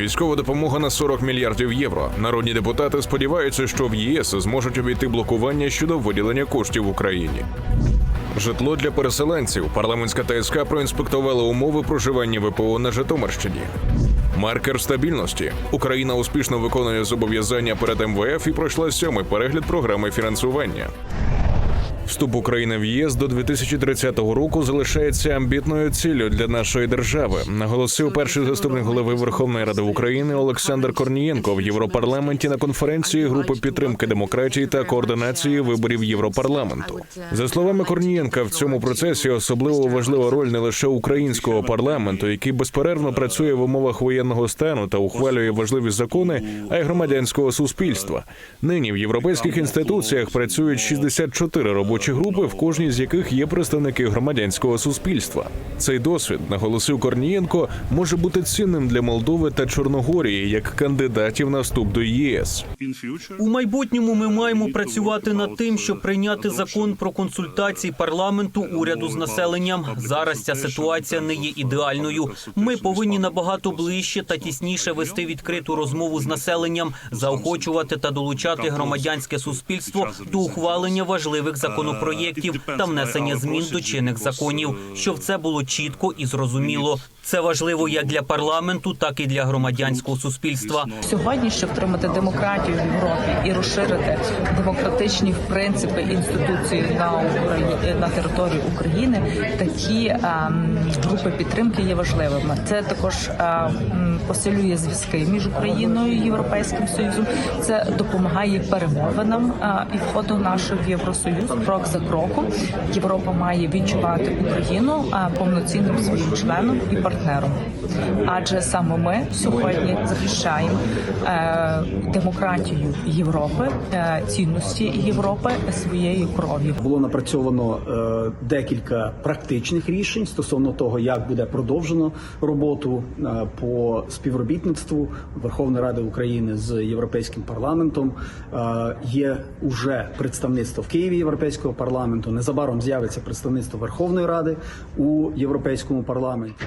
Військова допомога на 40 мільярдів євро. Народні депутати сподіваються, що в ЄС зможуть обійти блокування щодо виділення коштів Україні. Житло для переселенців. Парламентська ТСК проінспектувала умови проживання ВПО на Житомирщині. Маркер стабільності. Україна успішно виконує зобов'язання перед МВФ і пройшла сьомий перегляд програми фінансування. Вступ України в ЄС до 2030 року залишається амбітною ціллю для нашої держави, наголосив перший заступник голови Верховної Ради України Олександр Корнієнко в Європарламенті на конференції групи підтримки демократії та координації виборів Європарламенту. За словами Корнієнка, в цьому процесі особливо важлива роль не лише українського парламенту, який безперервно працює в умовах воєнного стану та ухвалює важливі закони, а й громадянського суспільства. Нині в європейських інституціях працюють 64 робочі групи, в кожній з яких є представники громадянського суспільства. Цей досвід, наголосив Корнієнко, може бути цінним для Молдови та Чорногорії як кандидатів на вступ до ЄС. У майбутньому ми маємо працювати над тим, щоб прийняти закон про консультації парламенту уряду з населенням. Зараз ця ситуація не є ідеальною. Ми повинні набагато ближче та тісніше вести відкриту розмову з населенням, заохочувати та долучати громадянське суспільство до ухвалення важливих законопроєктів та внесення змін до чинних законів, щоб це було чітко і зрозуміло. Це важливо як для парламенту, так і для громадянського суспільства. Сьогодні, щоб втримати демократію в Європі і розширити демократичні принципи інституції на Україні на території України, такі ем, групи підтримки є важливими. Це також ем, посилює зв'язки між Україною і Європейським Союзом. Це допомагає перемовинам е, і входу нашого в Євросоюз. Крок за кроком Європа має відчувати Україну е, повноцінним своїм членом і партнером. Адже саме ми сьогодні захищаємо е, демократію Європи, е, цінності Європи своєю кров'ю. Було напрацьовано е, декілька практичних рішень стосовно того, як буде продовжено роботу е, по співробітництву Верховної Ради України з Європейським парламентом. Е, є уже представництво в Києві Європейського парламенту. Незабаром з'явиться представництво Верховної Ради у Європейському парламенті.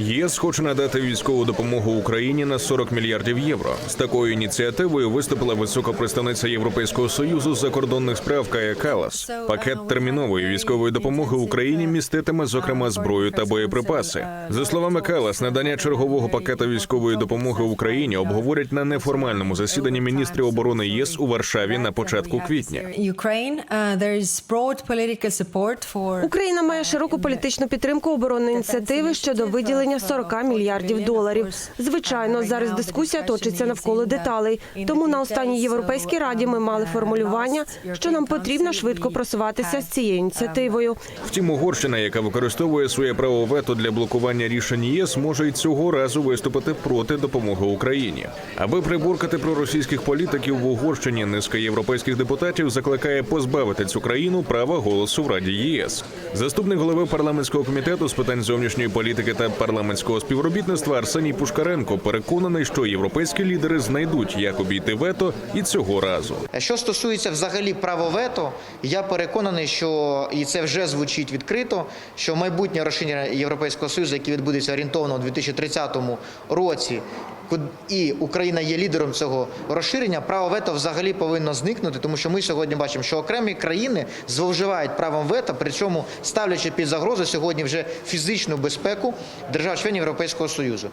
ЄС хоче надати військову допомогу Україні на 40 мільярдів євро. З такою ініціативою виступила висока представниця Європейського союзу з закордонних справ Кая Калас. Пакет термінової військової допомоги Україні міститиме зокрема зброю та боєприпаси. За словами Калас, надання чергового пакета військової допомоги Україні обговорять на неформальному засіданні міністрів оборони ЄС у Варшаві на початку квітня. Uh, Україна має широку політичну підтримку оборонної ініціативи щодо виділення 40 мільярдів доларів. Звичайно, зараз дискусія точиться навколо деталей. Тому на останній європейській раді ми мали формулювання, що нам потрібно швидко просуватися з цією ініціативою. Втім, Угорщина, яка використовує своє право вето для блокування рішень ЄС, може й цього разу виступити проти допомоги Україні. Аби приборкати проросійських політиків в Угорщині, низка європейських депутатів закликає позбавити цю країну права голосу в Раді ЄС. Заступник голови парламентського комітету з питань зовнішньої політики та парламентського співробітництва Арсеній Пушкаренко переконаний, що європейські лідери знайдуть, як обійти вето і цього разу. Що стосується взагалі права вето, я переконаний, що і це вже звучить відкрито, що майбутнє розширення Європейського Союзу, яке відбудеться орієнтовно у 2030 році, і Україна є лідером цього розширення, право вето взагалі повинно зникнути, тому що ми сьогодні бачимо, що окремі країни зловживають правом вето, причому ставлячи під загрозу сьогодні вже фізичну безпеку держав-членів Європейського Союзу.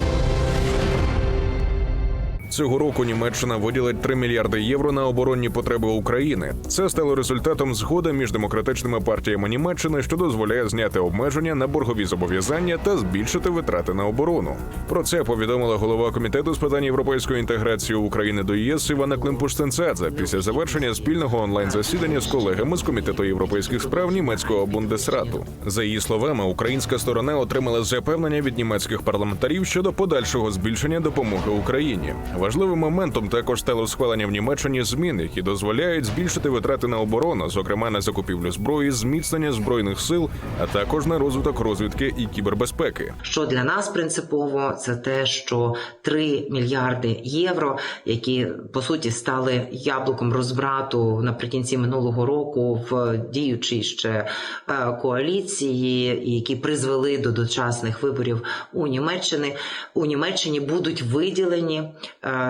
Цього року Німеччина виділить 3 мільярди євро на оборонні потреби України. Це стало результатом згоди між демократичними партіями Німеччини, що дозволяє зняти обмеження на боргові зобов'язання та збільшити витрати на оборону. Про це повідомила голова комітету з питань європейської інтеграції України до ЄС Івана Климпуш-Цинцадзе після завершення спільного онлайн засідання з колегами з комітету європейських справ німецького бундесрату. За її словами, українська сторона отримала запевнення від німецьких парламентарів щодо подальшого збільшення допомоги Україні. Важливим моментом також стало схвалення в Німеччині змін, які дозволяють збільшити витрати на оборону, зокрема на закупівлю зброї, зміцнення збройних сил, а також на розвиток розвідки і кібербезпеки. Що для нас принципово, це те, що 3 мільярди євро, які по суті стали яблуком розбрату наприкінці минулого року в діючій ще е, коаліції, які призвели до дочасних виборів у Німеччині, у Німеччині будуть виділені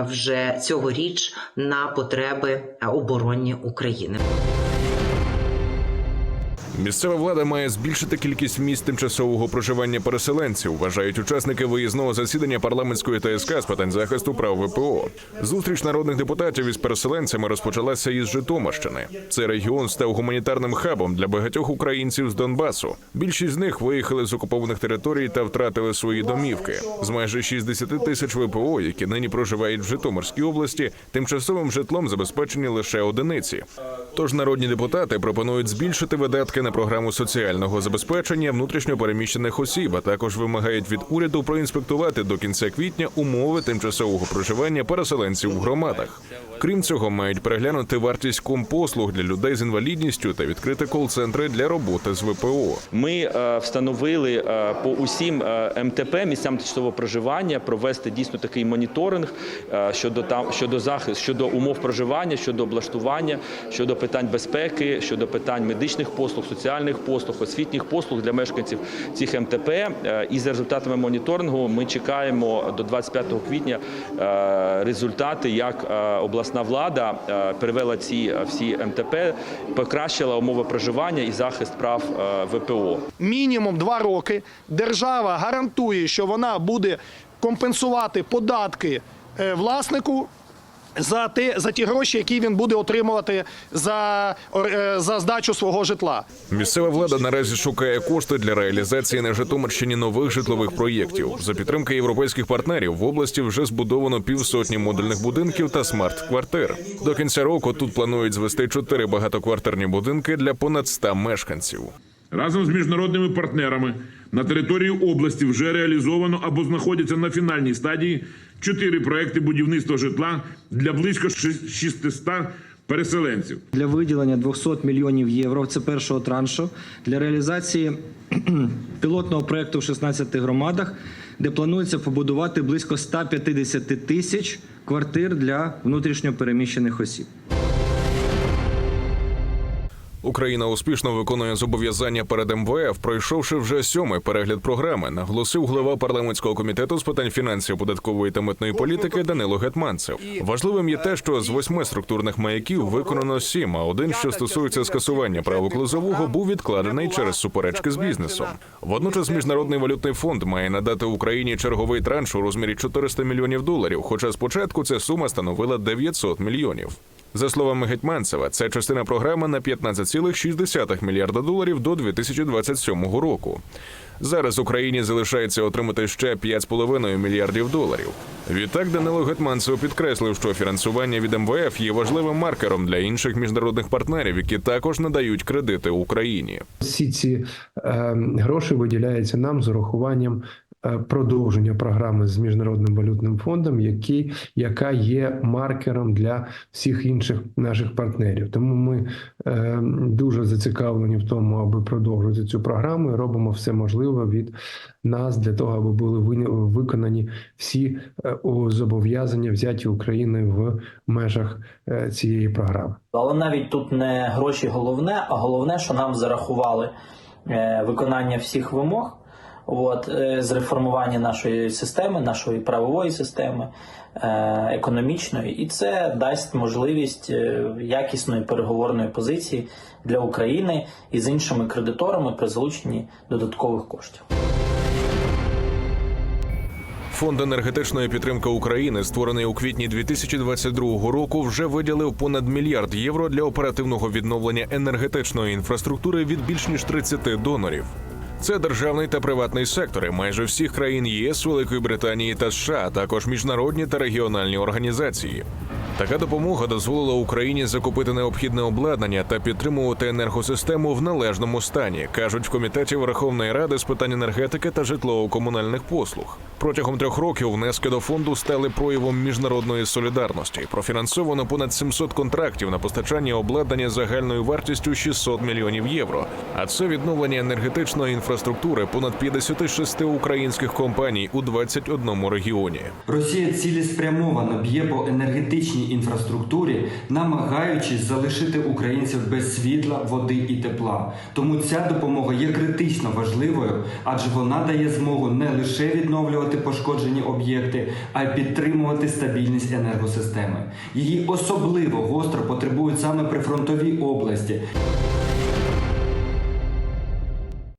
вже цьогоріч на потреби е, оборонні України. Місцева влада має збільшити кількість місць тимчасового проживання переселенців, вважають учасники виїзного засідання парламентської ТСК з питань захисту прав ВПО. Зустріч народних депутатів із переселенцями розпочалася із Житомирщини. Цей регіон став гуманітарним хабом для багатьох українців з Донбасу. Більшість з них виїхали з окупованих територій та втратили свої домівки. З майже 60 тисяч ВПО, які нині проживають в Житомирській області, тимчасовим житлом забезпечені лише одиниці. Тож народні депутати пропонують збільшити видатки на програму соціального забезпечення внутрішньопереміщених осіб, а також вимагають від уряду проінспектувати до кінця квітня умови тимчасового проживання переселенців в громадах. Крім цього, мають переглянути вартість компослуг для людей з інвалідністю та відкрити кол-центри для роботи з ВПО. Ми е, встановили е, по усім е, МТП місцям тимчасового проживання провести дійсно такий моніторинг щодо там щодо захисту, щодо умов проживання, щодо облаштування, щодо питань безпеки, щодо питань медичних послуг, соціальних послуг, освітніх послуг для мешканців цих МТП. Е, І за результатами моніторингу ми чекаємо до 25 квітня е, результати, як е, обласна влада перевела ці всі МТП, покращила умови проживання і захист прав ВПО. мінімум два роки держава гарантує, що вона буде компенсувати податки власнику. За те за ті гроші, які він буде отримувати за, е, за здачу свого житла. Місцева влада наразі шукає кошти для реалізації на Житомирщині нових житлових проєктів. За підтримки європейських партнерів в області вже збудовано півсотні модульних будинків та смарт-квартир. До кінця року тут планують звести чотири багатоквартирні будинки для понад 100 мешканців. Разом з міжнародними партнерами на території області вже реалізовано або знаходяться на фінальній стадії чотири проекти будівництва житла для близько 600 переселенців. для виділення 200 мільйонів євро. Це першого траншу для реалізації пілотного проекту в 16 громадах, де планується побудувати близько 150 тисяч квартир для внутрішньо переміщених осіб. Україна успішно виконує зобов'язання перед МВФ, пройшовши вже сьомий перегляд програми, наголосив глава парламентського комітету з питань фінансів, податкової та митної політики Данило Гетманцев. Важливим є те, що з восьми структурних маяків виконано сім, а один, що стосується скасування правил клозового, був відкладений через суперечки з бізнесом. Водночас міжнародний валютний фонд має надати Україні черговий транш у розмірі 400 мільйонів доларів. Хоча спочатку ця сума становила 900 мільйонів. За словами Гетьманцева, це частина програми на 15,6 мільярда доларів до 2027 року. Зараз Україні залишається отримати ще 5,5 мільярдів доларів. Відтак Данило Гетманцев підкреслив, що фінансування від МВФ є важливим маркером для інших міжнародних партнерів, які також надають кредити Україні. Всі ці е, гроші виділяються нам з урахуванням продовження програми з міжнародним валютним фондом, який, яка є маркером для всіх інших наших партнерів. Тому ми е, дуже зацікавлені в тому, аби продовжувати цю програму і робимо все можливе від нас для того, аби були виконані всі е, зобов'язання взяті Україною в межах е, цієї програми. Але навіть тут не гроші головне, а головне, що нам зарахували е, виконання всіх вимог. От, е, з реформування нашої системи, нашої правової системи, е, економічної, і це дасть можливість е, якісної переговорної позиції для України із іншими кредиторами при залученні додаткових коштів. Фонд енергетичної підтримки України, створений у квітні 2022 року, вже виділив понад мільярд євро для оперативного відновлення енергетичної інфраструктури від більш ніж 30 донорів. Це державний та приватний сектори майже всіх країн ЄС, Великої Британії та США, а також міжнародні та регіональні організації. Така допомога дозволила Україні закупити необхідне обладнання та підтримувати енергосистему в належному стані, кажуть в комітеті Верховної Ради з питань енергетики та житлово-комунальних послуг. Протягом трьох років внески до фонду стали проявом міжнародної солідарності. Профінансовано понад 700 контрактів на постачання обладнання загальною вартістю 600 мільйонів євро. А це відновлення енергетичної інфраструктури понад 56 українських компаній у 21 регіоні. Росія цілеспрямовано б'є по енергетичній інфраструктурі, намагаючись залишити українців без світла, води і тепла. Тому ця допомога є критично важливою, адже вона дає змогу не лише відновлювати пошкоджені об'єкти, а й підтримувати стабільність енергосистеми. Її особливо гостро потребують саме прифронтові області.